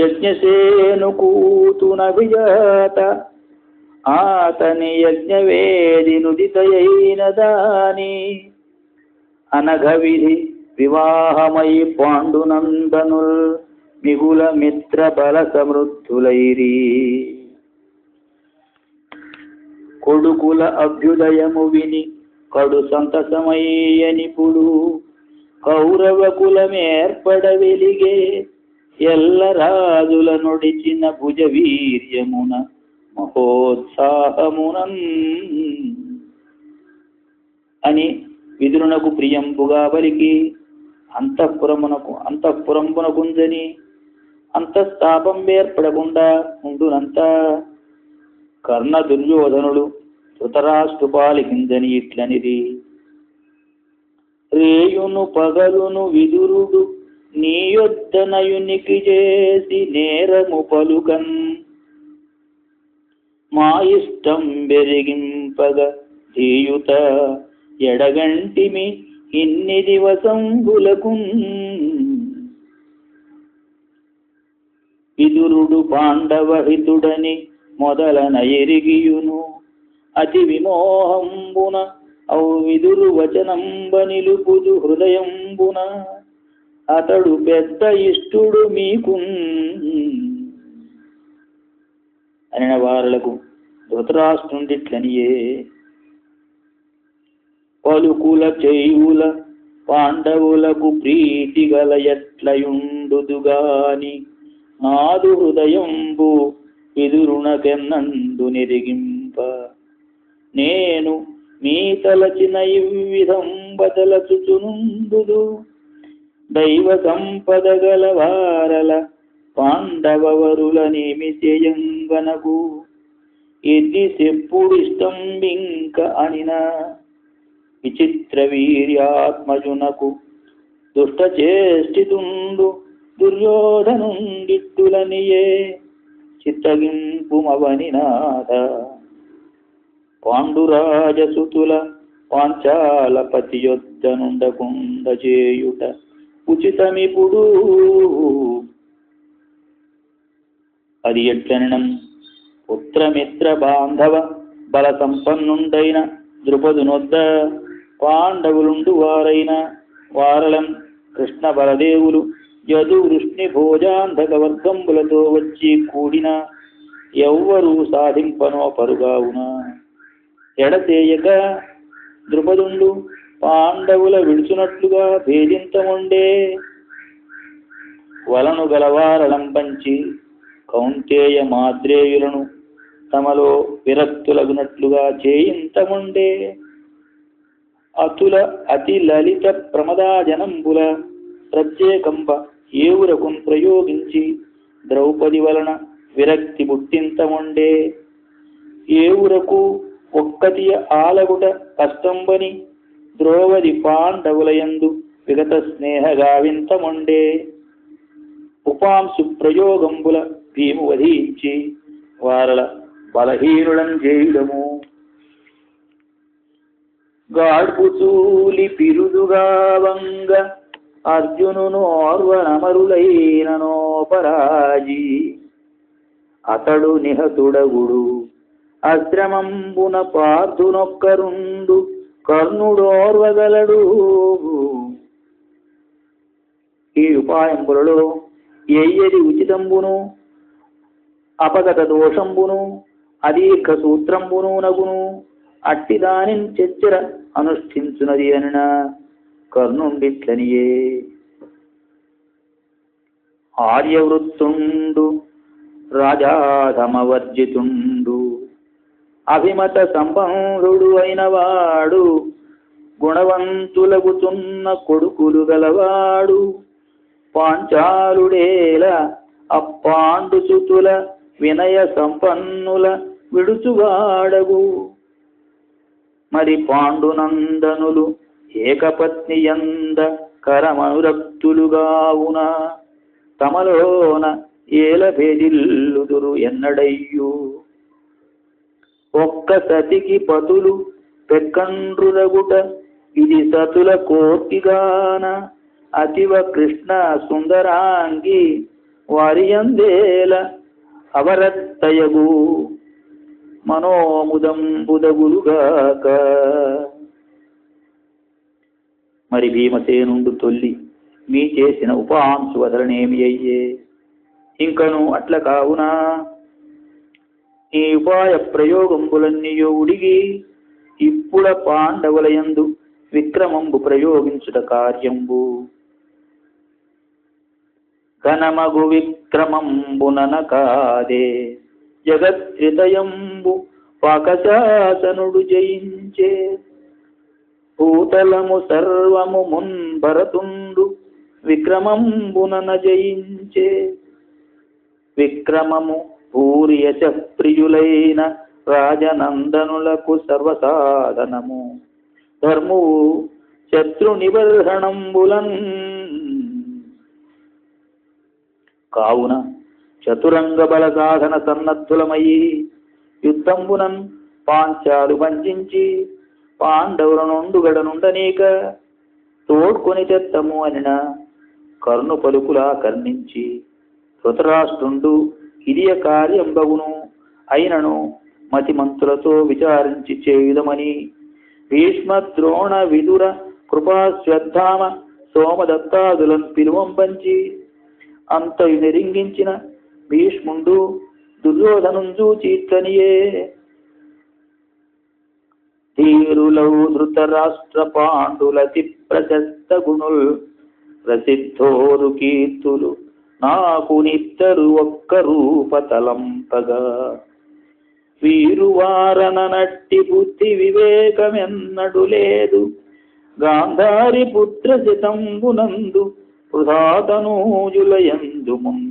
యజ్ఞసేనుకూతున కూతునభిజాత ఆతని యజ్ఞవేది నుదితయైన దాని అనఘవిధి వివాహమై పాండునందనుల్ మిగుల మిత్ర బల సమృద్ధులైరి కొడుకుల అభ్యుదయము విని కడు సంతసమయ్యనిపుడు కౌరవ కులమేర్పడ వెలిగే ఎల్ల రాజుల నొడిచిన భుజ వీర్యమున మహోత్సాహమునన్ అని విదురునకు ప్రియంపుగా బలికి అంతఃపురమునకు అంతఃపురంపునకుంజని అంతఃస్థాపం ఏర్పడకుండా ఉండునంత కర్ణ దుర్యోధనుడు ధృతరాష్ట్రుపాలికిందని ఇట్లనిది రేయును పగలును విదురుడు నీ యొద్దనయునికి చేసి నేరము పలుకన్. మా ఇష్టం బెరిగింపగ ధీయుత ఎడగంటిమి ఇన్ని దివసంబులకు విదురుడు పాండవహితుడని మొదలన ఎరిగియును. అతి విమోహంబున ఔ విదురు వచనంబ నిలుపుదు హృదయంబున. అతడు పెద్ద ఇష్టుడు మీకు. అనిన వారులకు ధృతరాష్ట్రుండిట్లనియే. పలుకుల చేయుల పాండవులకు ప్రీతి గల ఎట్లయుండుదుగాని నాదు హృదయంబు విదురునకెన్నందు నిరిగింప. నేను మీ తలచిన ఇవ్విధం బదలచుచునుందుదు దైవ సంపద గల వారల పాండవరుల నిమిషయంగనకు ఇది చెప్పుడిష్టం స్తంభింక అనిన? విచిత్ర వీర్యాత్మజునకు దుష్ట చేష్టితుండు దుర్యోధనుండిట్టులనియే చిత్తగింపుమవని నాథ పాండురాజసుతుల పాంచాల నుండకుండ చేయుట ఉచితమిపుడు. అది ఎట్లనడం పుత్రమిత్ర బాంధవ బల సంపన్నుండైన ద్రుపదునొద్ద పాండవులుండు వారైన వారలం కృష్ణ బలదేవులు యదు వృష్ణి భోజాంధక వర్గంబులతో వచ్చి కూడిన ఎవ్వరూ సాధింపనో పరుగావున? ఎడతేయక ద్రుపదుండు పాండవుల విడుచునట్లుగా భేదింతముండే. వలను గలవారలంపంచి కౌంటేయ మాద్రేయులను తమలో విరక్తులగునట్లుగా చేయింతముండే. అతుల అతి లలిత ప్రమదాజనంబుల ప్రత్యేకంబ ఏవురకుం ప్రయోగించి ద్రౌపది వలన విరక్తి పుట్టింతముండే. ఏవురకు ఒక్కతియ ఆలగుట కష్టంబని ద్రోవది పాండవులయందు విగత స్నేహగావింతముండే. ఉపాంశు ప్రయోగంబుల భీము వధించి వారల బలహీనుడం చేయుడము గాడ్పుచూలి పిరుదుగా వంగ అర్జునును ఓర్వనమరులైన నోపరాజి అతడు నిహతుడగుడు. అశ్రమంబున పార్థునొక్కరుండు కర్ణుడోర్వగలడు ఈ ఉపాయంబులలో ఎయ్యది ఉచితంబును అపగత దోషంబును అదీర్ఘ సూత్రంబును నగును అట్టి దానిని అనుష్ఠించునది అనిన కర్ణుండిట్లనియే. ఆర్యవృత్తుండు రాజాధమవర్జితుండు. అభిమత సంపన్నుడు అయిన వాడు గుణవంతులగుతున్న కొడుకులు గలవాడు. పాంచాలుడేల అప్పాండు సుతుల వినయ సంపన్నుల విడుచువాడగు. మరి పాండునందనులు ఏకపత్నియంద కరమనురక్తులుగావున. తమలోన ఏల భేదిల్లుదురు ఎన్నడయ్యూ. ఒక్క సతికి పతులు పెక్కండ్రులగుట ఇది సతుల కోర్తిగాన అతివ కృష్ణ సుందరాంగి వారియందేల అవరత్తయగు. మనోముదంబుదగులుగాక మరి భీమసేనుండు తొల్లి మీ చేసిన ఉపాంశు వదలనేమి అయ్యే? ఇంకను అట్ల కావునా? నీ ఉపాయ ప్రయోగంబులన్నీయో ఉడిగి ఇప్పుడ పాండవులయందు విక్రమంబు ప్రయోగించుట కార్యంబు. ఘనమగు విక్రమంబునన కాదే జగత్రితయంబు పాకశాసనుడు జయించే. భూతలము సర్వము మున్భరతుండు విక్రమంబునన జయించే. విక్రమము పూరియచ ప్రియులైన రాజనందనులకు సర్వసాధనము. ధర్మువు శత్రు నిబర్హణంబులన్ కావున చతురంగ బల సాధన సన్నద్ధులమయ్యి యుద్ధంబునన్ పాంచాలు వంచించి పాండవుల నుండుగడ నుండనీక తోడ్కొని చెత్తము అనిన కర్ణు పలుకులా కర్ణించి ధృతరాష్ట్రుండు హిరియ కార్యంబగును. అయినను మతిమంతులతో విచారించి చేయుదమని. భీష్మ ద్రోణ విదుర కృపాశ్వత్థామ సోమదత్తాదులను పిలువంపంచి అంతయు నెరింగించిన భీష్ముండు దుర్యోధనుంజు చూచి ఇట్లనియే ధీరులౌ ధృతరాష్ట్ర పాండులతి ప్రశస్త గుణుల్ ప్రసిద్ధోరు కీర్తులు నాకు నిద్దరు ఒక్క రూపతలంపగా వీరు వారన నట్టి బుద్ధి వివేకమెన్నడు లేదు. గాంధారి పుత్ర శతంబునందు వృధాతనూజులయందు ముందు